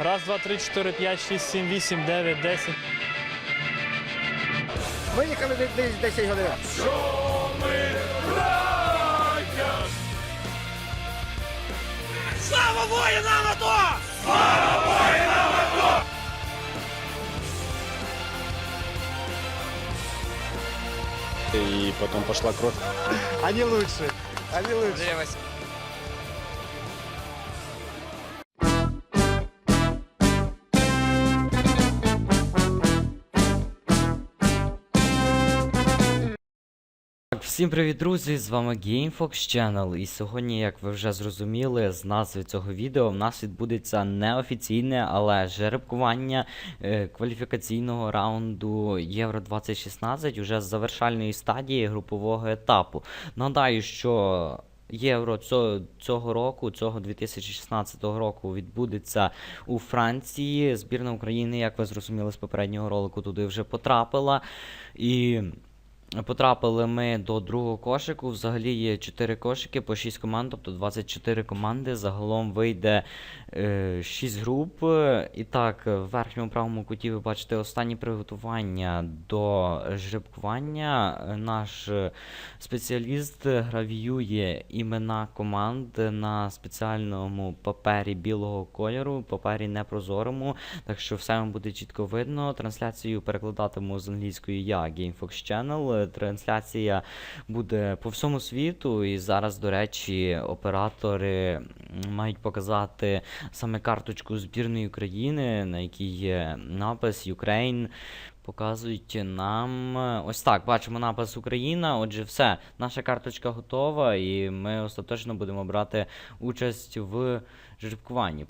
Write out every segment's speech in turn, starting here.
Раз, два, три, чотири, п'ять, шість, сім, вісім, дев'ять, десять. Виїхали десь десь 10 годин. И потом пошла кровь. Они лучше. Они лучше. Всім привіт, друзі! З вами GameFox Channel. І сьогодні, як ви вже зрозуміли, з назви цього відео в нас відбудеться неофіційне, але жеребкування е, кваліфікаційного раунду Євро 2016 уже з завершальної стадії групового етапу. Нагадаю, що. Євро цього, року, цього 2016 року, відбудеться у Франції. Збірна України, як ви зрозуміли з попереднього ролику, туди вже потрапила. І Потрапили ми до другого кошику. Взагалі є 4 кошики по 6 команд, тобто 24 команди. Загалом вийде е, 6 груп. І так, в верхньому правому куті ви бачите останні приготування до жеребкування. Наш спеціаліст гравіює імена команд на спеціальному папері білого кольору, папері непрозорому. Так що все вам буде чітко видно. Трансляцію перекладатиму з англійської я, GameFox Channel. Трансляція буде по всьому світу. І зараз, до речі, оператори мають показати саме карточку збірної України, на якій є напис Ukraine. Показують нам ось так. Бачимо напис Україна. Отже, все, наша карточка готова, і ми остаточно будемо брати участь в жеребкуванні.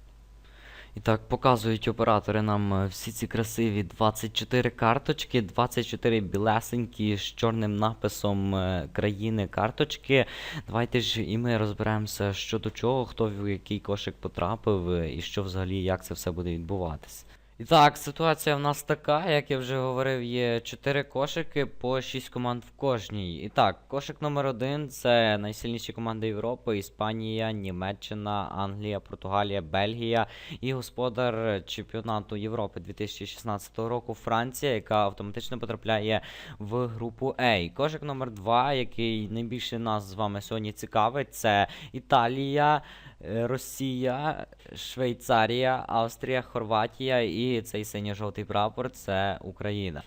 І так, показують оператори нам е, всі ці красиві 24 карточки, 24 білесенькі з чорним написом е, країни карточки. Давайте ж і ми розберемося, що до чого, хто в який кошик потрапив, е, і що взагалі, як це все буде відбуватись. І так, ситуація в нас така, як я вже говорив, є 4 кошики по 6 команд в кожній. І так, кошик номер 1 це найсильніші команди Європи: Іспанія, Німеччина, Англія, Португалія, Бельгія і господар чемпіонату Європи 2016 року Франція, яка автоматично потрапляє в групу А. Кошик номер 2 який найбільше нас з вами сьогодні цікавить, це Італія. Е, Росія, Швейцарія, Австрія, Хорватія і цей синьо-жовтий прапор це Україна.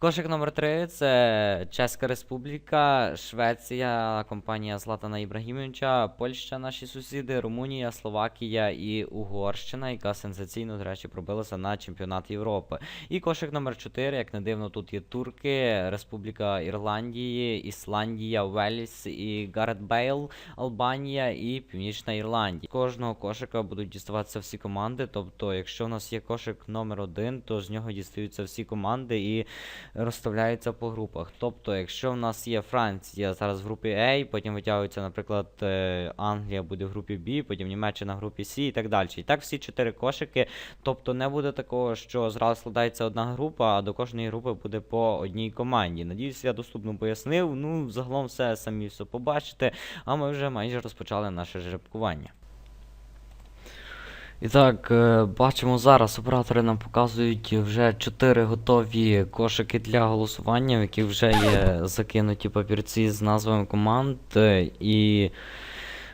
Кошик номер 3 це Чеська Республіка, Швеція, компанія Златана Ібрагімовича, Польща, наші сусіди, Румунія, Словакія і Угорщина, яка сенсаційно, до речі, пробилася на чемпіонат Європи. І кошик номер 4, як не дивно, тут є Турки, Республіка Ірландії, Ісландія, Веліс і Гарет Бейл, Албанія і Північна Ірландія. Кожного кошика будуть діставатися всі команди. Тобто, якщо у нас є кошик номер 1, то з нього дістаються всі команди і розставляються по групах. Тобто, якщо в нас є Франція зараз в групі А, потім витягується, наприклад, е, Англія буде в групі Б, потім Німеччина в групі С і так далі. І так всі чотири кошики. Тобто не буде такого, що зразу складається одна група, а до кожної групи буде по одній команді. Надіюсь, я доступно пояснив. Ну, загалом все самі все побачите. А ми вже майже розпочали наше жеребкування. І так, е, бачимо зараз, оператори нам показують вже 4 готові кошики для голосування, в яких вже є закинуті папірці з назвами команд. е, І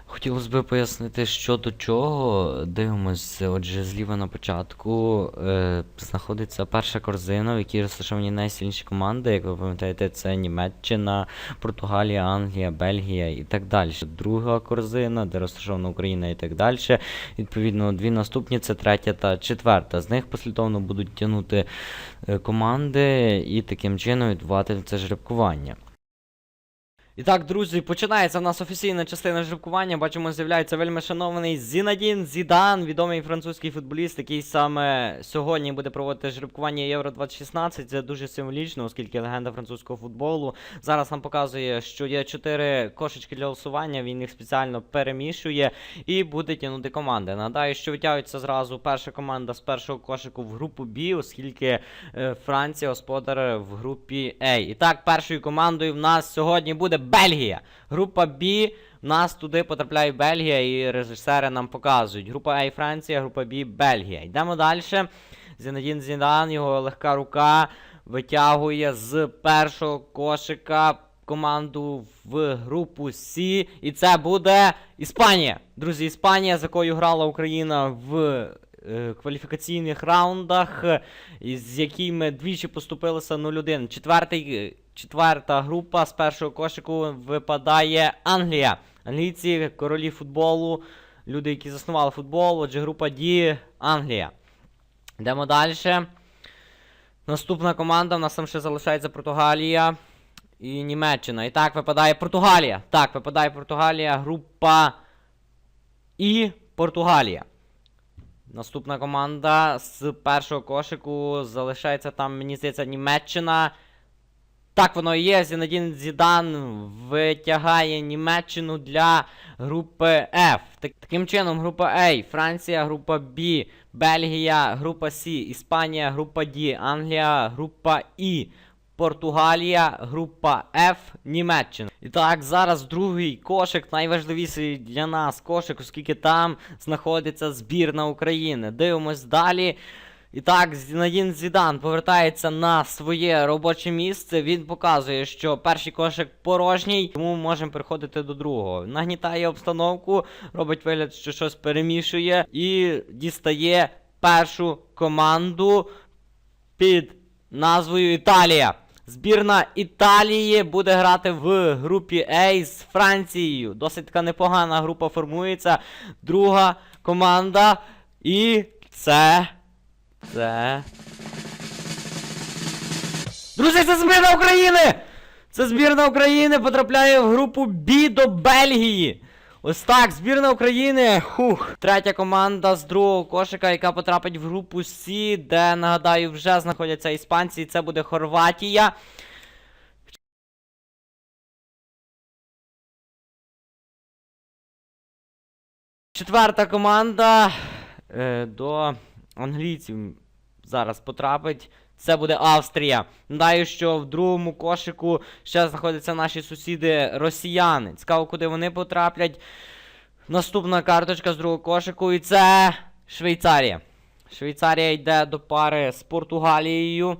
хотілося б пояснити, що до чого. Дивимось, отже, зліва на початку е, знаходиться перша корзина, в якій розташовані найсильніші команди. Як ви пам'ятаєте, це Німеччина, Португалія, Англія, Бельгія і так далі. Друга корзина, де розташована Україна і так далі. Відповідно, дві наступні це третя та четверта. З них послідовно будуть тягнути е, команди і таким чином відбувати це жеребкування. І так, друзі, починається в нас офіційна частина жеребкування. Бачимо, з'являється вельми шанований Зінадін Зідан, відомий французький футболіст, який саме сьогодні буде проводити жеребкування Євро 2016. Це дуже символічно, оскільки легенда французького футболу. Зараз нам показує, що є чотири кошечки для голосування. Він їх спеціально перемішує і буде тягнути команди. Нагадаю, що витягується зразу перша команда з першого кошику в групу Б, оскільки е, Франція господар в групі А. І так, першою командою в нас сьогодні буде Бельгія. Група Б. Нас туди потрапляє Бельгія, і режисери нам показують. Група А Франція, група Б Бельгія. Йдемо далі. Зінедін Зідан, його легка рука витягує з першого кошика команду в групу С. І це буде Іспанія. Друзі, Іспанія, з якою грала Україна в е, кваліфікаційних раундах, з якими двічі поступилися 0-1. Четвертий, е, четверта група з першого кошику випадає Англія. Англійці, королі футболу, люди, які заснували футбол. Отже, група Д Англія. Йдемо далі. Наступна команда. У нас там ще залишається Португалія і Німеччина. І так, випадає Португалія. Так, випадає Португалія, група і Португалія. Наступна команда з першого кошику залишається там, мені здається, Німеччина. Так воно і є. Зінедін Зідан витягає Німеччину для групи F. Так, таким чином, група А, Франція, група Б, Бельгія, група С, Іспанія, група Д, Англія, група І. Португалія, група F, Німеччина. І так, зараз другий кошик, найважливіший для нас кошик, оскільки там знаходиться збірна України. Дивимось далі. І так, Зінадін Зідан повертається на своє робоче місце. Він показує, що перший кошик порожній, тому можемо переходити до другого. Нагнітає обстановку, робить вигляд, що щось перемішує, і дістає першу команду під назвою Італія. Збірна Італії буде грати в групі А з Францією. Досить така непогана група формується. Друга команда. І це. Це. Друзі, це збірна України! Це збірна України потрапляє в групу Б до Бельгії. Ось так, збірна України. Хух. Третя команда з другого кошика, яка потрапить в групу С, де, нагадаю, вже знаходяться іспанці, і це буде Хорватія. Четверта команда е, до англійців зараз потрапить. Це буде Австрія. Нагадаю, що в другому кошику ще знаходяться наші сусіди росіяни. Цікаво, куди вони потраплять. Наступна карточка з другого кошику, і це Швейцарія. Швейцарія йде до пари з Португалією.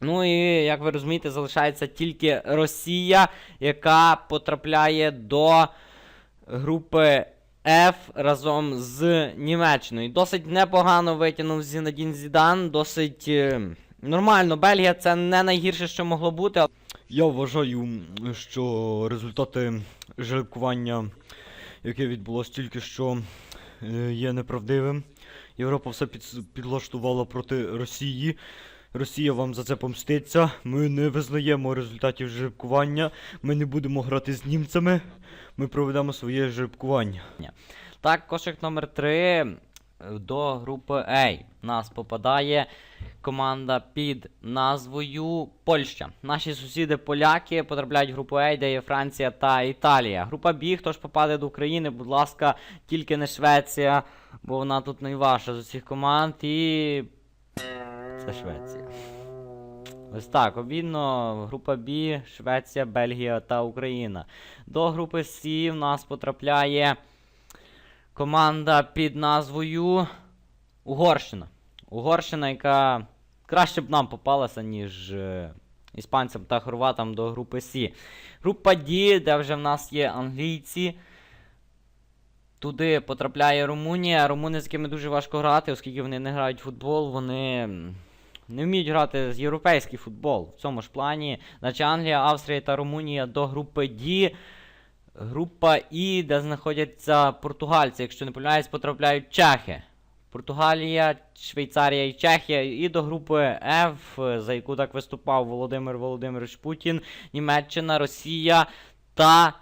Ну і, як ви розумієте, залишається тільки Росія, яка потрапляє до групи F разом з Німеччиною. Досить непогано витягнув Зінадін Зідан, досить е, нормально. Бельгія це не найгірше, що могло бути. Я вважаю, що результати жеребкування, яке відбулося тільки що, е, є неправдивим. Європа все під, підлаштувала проти Росії. Росія вам за це помститься. Ми не визнаємо результатів жеребкування. Ми не будемо грати з німцями. Ми проведемо своє жеребкування. Так, кошик номер 3 до групи. У нас попадає команда під назвою Польща. Наші сусіди поляки потрапляють в групу А, де є Франція та Італія. Група Б, хто ж попаде до України, будь ласка, тільки не Швеція, бо вона тут найважча з усіх команд. І. Це Швеція. Ось так, обідно, група Б, Швеція, Бельгія та Україна. До групи С в нас потрапляє команда під назвою Угорщина. Угорщина, яка краще б нам попалася, ніж е, іспанцям та хорватам до групи С. Група D, де вже в нас є англійці. Туди потрапляє Румунія. Румуни, з якими дуже важко грати, оскільки вони не грають в футбол, вони не вміють грати з європейський футбол. В цьому ж плані. Значить Англія, Австрія та Румунія до групи D. Група І, де знаходяться португальці, якщо не помиляюсь, потрапляють чехи. Португалія, Швейцарія і Чехія. І до групи F, за яку так виступав Володимир Володимирович Путін, Німеччина, Росія та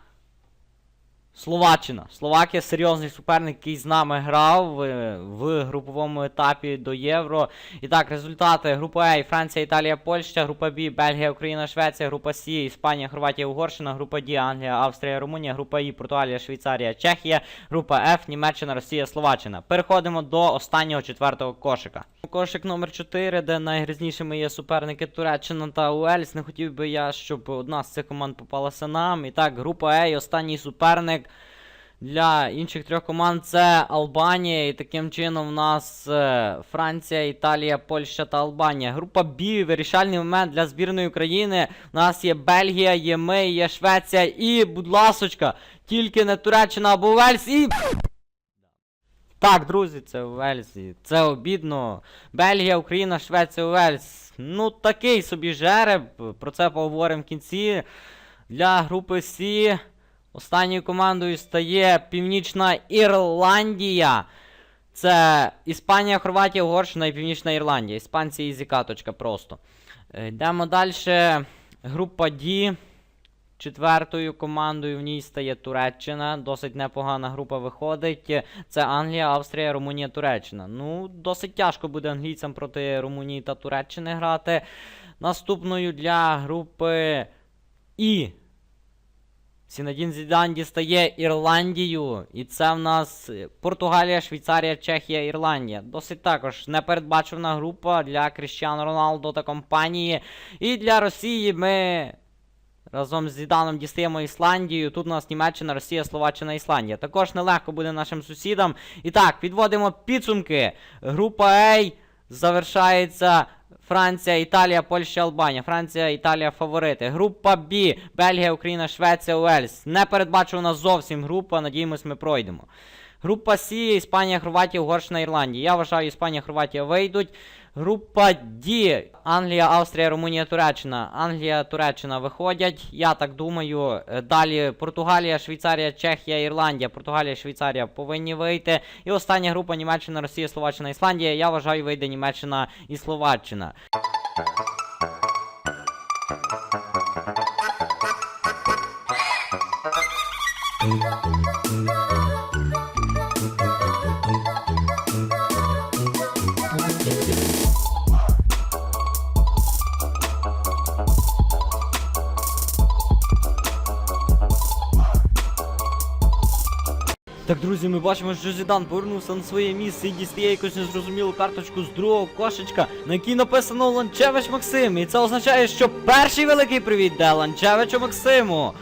Словаччина. Словакія серйозний суперник, який з нами грав е, в груповому етапі до Євро. І так, результати: група А, Франція, Італія, Польща, група Б, Бельгія, Україна, Швеція, група С, Іспанія, Хорватія, Угорщина, група Д, Англія, Австрія, Румунія, група І, Португалія, Швейцарія, Чехія, група Ф, Німеччина, Росія, Словаччина. Переходимо до останнього четвертого кошика. Кошик номер 4, де найгрізнішими є суперники Туреччина та Уельс. Не хотів би я, щоб одна з цих команд попалася нам. І так, група А, останній суперник. Для інших трьох команд це Албанія, і таким чином в нас е, Франція, Італія, Польща та Албанія. Група Б, вирішальний момент для збірної України. У нас є Бельгія, є ми, є Швеція і, будь ласочка, тільки не Туреччина або Вельс і. Так, друзі, це Вельс. Це обідно. Бельгія, Україна, Швеція, Вельс. Ну, такий собі жереб. Про це поговоримо в кінці. Для групи С. Останньою командою стає Північна Ірландія. Це Іспанія, Хорватія, Угорщина і Північна Ірландія. Іспанці ізі каточка просто. Е, Йдемо далі. Група D. Четвертою командою в ній стає Туреччина. Досить непогана група виходить. Це Англія, Австрія, Румунія, Туреччина. Ну, досить тяжко буде англійцям проти Румунії та Туреччини грати. Наступною для групи І. Сінадін Зідан дістає Ірландію. І це в нас е, Португалія, Швейцарія, Чехія, Ірландія. Досить також непередбачувана група для Кріщану Роналдо та компанії. І для Росії ми разом з Зіданом дістаємо Ісландію. Тут у нас Німеччина, Росія, Словаччина, Ісландія. Також нелегко буде нашим сусідам. І так, підводимо підсумки. Група А завершається. Франція, Італія, Польща, Албанія. Франція, Італія фаворити. Група Б. Бельгія, Україна, Швеція, Уельс. Не передбачена зовсім група. Надіємось, ми пройдемо. Група С. Іспанія, Хорватія, Угорщина, Ірландія. Я вважаю, Іспанія, Хорватія вийдуть. Група D. Англія, Австрія, Румунія, Туреччина. Англія, Туреччина виходять. Я так думаю. Е, Далі Португалія, Швейцарія, Чехія, Ірландія. Португалія, Швейцарія повинні вийти. І остання група Німеччина, Росія, Словаччина, Ісландія. Я вважаю, вийде Німеччина і Словаччина. Друзі, ми бачимо, що Зідан повернувся на своє місце і дістає якусь незрозумілу карточку з другого кошечка, на якій написано Ланчевич Максим. І це означає, що перший великий привіт де Ланчевичу Максиму.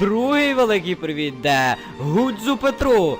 Другий великий привіт де Гудзу Петру.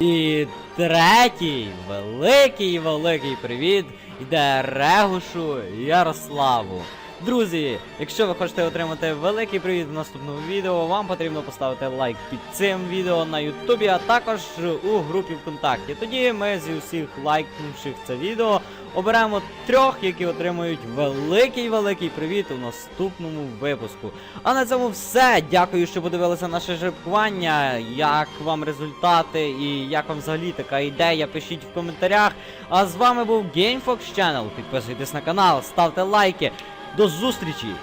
І третій великий великий привіт йде Регушу Ярославу. Друзі, якщо ви хочете отримати великий привіт в наступному відео, вам потрібно поставити лайк під цим відео на Ютубі, а також у групі ВКонтакті. Тоді ми зі всіх лайкнувших це відео оберемо трьох, які отримують великий великий привіт у наступному випуску. А на цьому все. Дякую, що подивилися наше жеребкування. Як вам результати і як вам взагалі така ідея, пишіть в коментарях. А з вами був GameFox Channel. Підписуйтесь на канал, ставте лайки. До зустрічі!